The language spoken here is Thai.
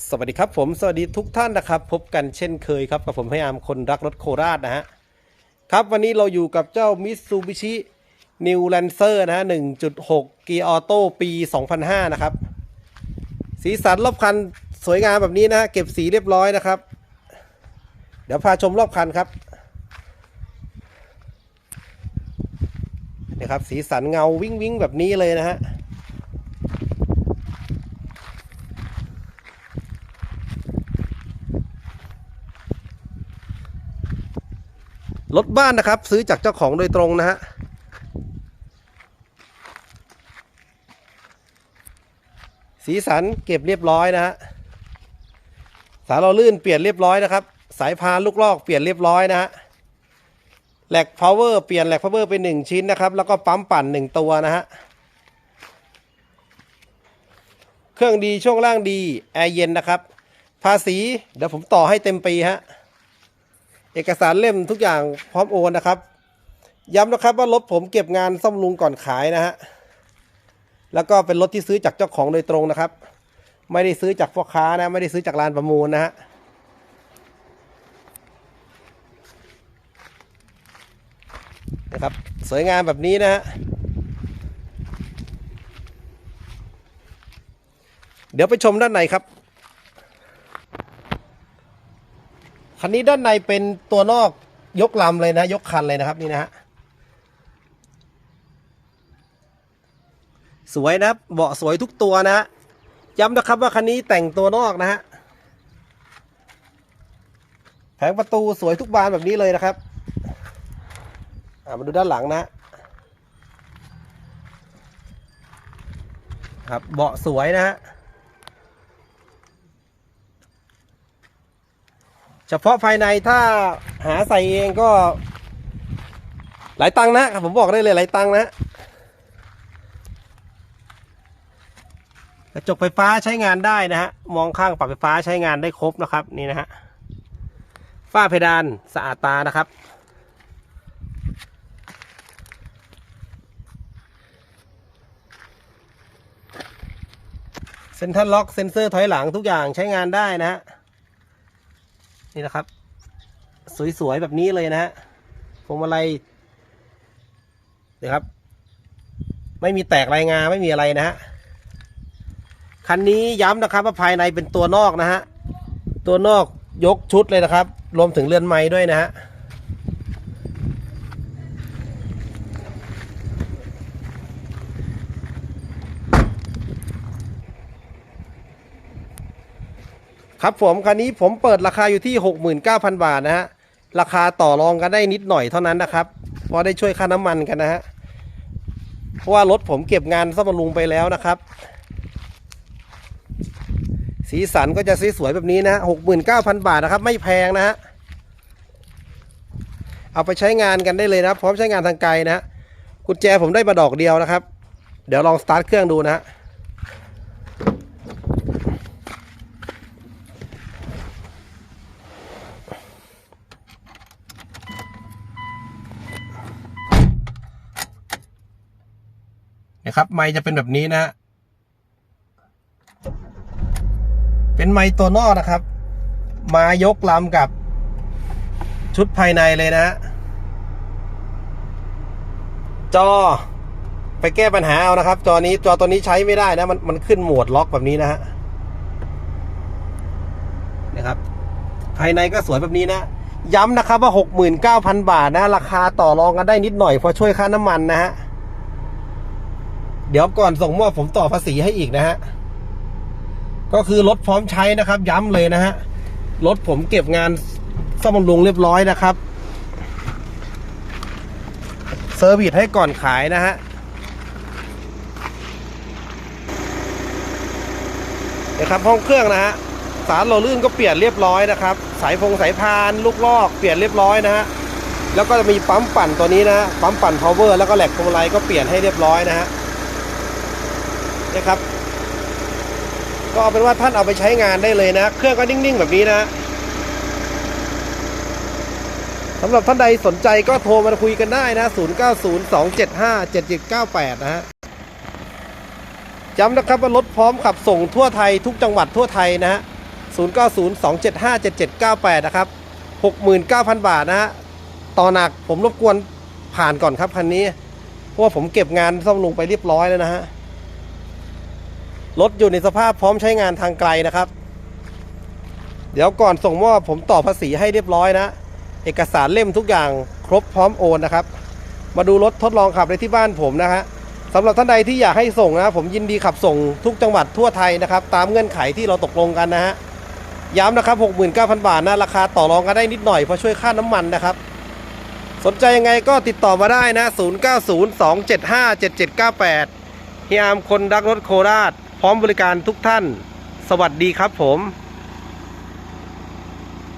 สวัสดีครับผมสวัสดีทุกท่านนะครับ พบกันเช่นเคยครับกับผมพยายามคนรักรถโคราชนะฮะครับวันนี้เราอยู่กับเจ้า Mitsubishi New Lancer นะฮะ1.6 Gear Auto ปี 2005 นะครับ สีสันรอบคันสวยงามแบบนี้นะฮะเก็บสีเรียบร้อยนะครับ เดี๋ยวพาชมรอบคันครับนี่ครับสีสันเงาวิ้งวิ้งแบบนี้เลยนะฮะ รถบ้านนะครับ ซื้อจากเจ้าของโดยตรงนะฮะสีสันเก็บเรียบร้อยนะฮะสารเราลื่นเปลี่ยนเรียบร้อยนะครับ สายพานลูกลอกเปลี่ยนเรียบร้อยนะฮะแหลกพาวเวอร์เปลี่ยนแหลกพาวเวอร์ไปหนึ่งชิ้นนะครับ แล้วก็ปั๊มปั่นหนึ่งตัวนะฮะเครื่องดีช่วงล่างดี แอร์เย็นนะครับ ภาษีเดี๋ยวผมต่อให้เต็มปีฮะ เอกสารเล่มทุกอย่างพร้อมโอนนะครับ ย้ำนะครับว่ารถผมเก็บงานซ่อมลุงก่อนขายนะฮะ แล้วก็เป็นรถที่ซื้อจากเจ้าของโดยตรงนะครับ ไม่ได้ซื้อจากพ่อค้านะ ไม่ได้ซื้อจากร้านประมูลนะฮะนะครับสวยงามแบบนี้นะฮะ เดี๋ยวไปชมด้านในครับ คันนี้ด้านในเป็นตัวนอกยกลำเลยนะ ยกคันเลยนะครับนี่นะฮะสวยนะเบาะสวยทุกตัวนะย้ำนะครับว่าคันนี้แต่งตัวนอกนะฮะแผงประตูสวยทุกบานแบบนี้เลยนะครับมาดูด้านหลังนะครับเบาะสวยนะฮะ เฉพาะภายในถ้าหาใส่เองก็ หลายตังนะครับผมบอกได้เลยหลายตังนะกระจกไฟฟ้าใช้งานได้นะฮะมองข้างปรับไฟฟ้าใช้งานได้ครบนะครับนี่นะฮะฝ้าเพดานสะอาดตานะครับ เซ็นทรัลล็อกเซ็นเซอร์ถอยหลังทุกอย่างใช้งานได้นะฮะ นี่นะครับ สวยๆแบบนี้เลยนะฮะพวงมาลัยนะครับ ไม่มีแตกรายงานไม่มีอะไรนะฮะคันนี้ย้ำนะครับว่าภายในเป็นตัวนอกนะฮะตัวนอกยกชุดเลยนะครับ รวมถึงเรือนไม้ด้วยนะฮะ ครับผมคันนี้ผมเปิดราคาอยู่ที่ 69,000 บาทนะฮะ ราคาต่อรองกันได้นิดหน่อยเท่านั้นนะครับพราะได้ช่วยค่าน้ำมันกันนะฮะ เพราะว่ารถผมเก็บงานซ่อมบำรุงไปแล้วนะครับ สีสันก็จะสวยๆแบบนี้นะ69,000บาทนะครับ ไม่แพงนะฮะ เอาไปใช้งานกันได้เลยนะพร้อมใช้งานทางไกลนะฮะกุญแจผมได้มาดอกเดียวนะครับ เดี๋ยวลองสตาร์ทเครื่องดูนะฮะ นะครับ ไม้จะเป็นแบบนี้นะฮะเป็นไม้ตัวนอกนะครับ มายกลำกับชุดภายในเลยนะฮะจอไปแก้ปัญหาเอานะครับ จอนี้จอตัวนี้ใช้ไม่ได้นะ มันมันขึ้นโหมดล็อกแบบนี้นะฮะนะครับ ภายในก็สวยแบบนี้นะ ย้ำนะครับว่า 69,000 บาทนะ ราคาต่อรองกันได้นิดหน่อยเพราะช่วยค่าน้ำมันนะฮะ เดี๋ยวก่อนส่งมอบผมต่อภาษีให้อีกนะฮะ ก็คือรถพร้อมใช้นะครับ ย้ำเลยนะฮะ รถผมเก็บงานซ่อมบำรุงเรียบร้อยนะครับเซอร์วิสให้ก่อนขายนะฮะนะครับห้องเครื่องนะฮะสารโลลื่นก็เปลี่ยนเรียบร้อยนะครับ สายพงสายพาน ลูกลอกเปลี่ยนเรียบร้อยนะฮะแล้วก็จะมีปั๊มปั่นตัวนี้นะฮะปั๊มปั่นพาวเวอร์แล้วก็แหลกพวงมาลัยก็เปลี่ยนให้เรียบร้อยนะฮะ นะครับ ก็เอาเป็นว่าท่านเอาไปใช้งานได้เลยนะ เครื่องก็นิ่งๆ แบบนี้นะสำหรับท่านใดสนใจก็โทรมาคุยกันได้นะ 0902757798 นะฮะย้ำนะครับว่ารถพร้อมขับส่งทั่วไทยทุกจังหวัดทั่วไทยนะฮะ 0902757798 นะครับ 69,000 บาทนะฮะ ต่อหนักผมรบกวนผ่านก่อนครับคันนี้ เพราะว่าผมเก็บงานซ่อมลุงไปเรียบร้อยแล้วนะฮะ รถอยู่ในสภาพพร้อมใช้งานทางไกลนะครับ เดี๋ยวก่อนส่งมอบผมต่อภาษีให้เรียบร้อยนะ เอกสารเล่มทุกอย่างครบพร้อมโอนนะครับ มาดูรถทดลองขับได้ที่บ้านผมนะฮะสำหรับท่านใดที่อยากให้ส่งนะผมยินดีขับส่งทุกจังหวัดทั่วไทยนะครับ ตามเงื่อนไขที่เราตกลงกันนะฮะย้ำนะครับ 69,000 บาทนะราคาต่อรองกันได้นิดหน่อยเพราะช่วยค่าน้ำมันนะครับ สนใจยังไงก็ติดต่อมาได้นะ 0902757798เฮียามคนรักรถโคราช พร้อมบริการทุกท่าน สวัสดีครับผม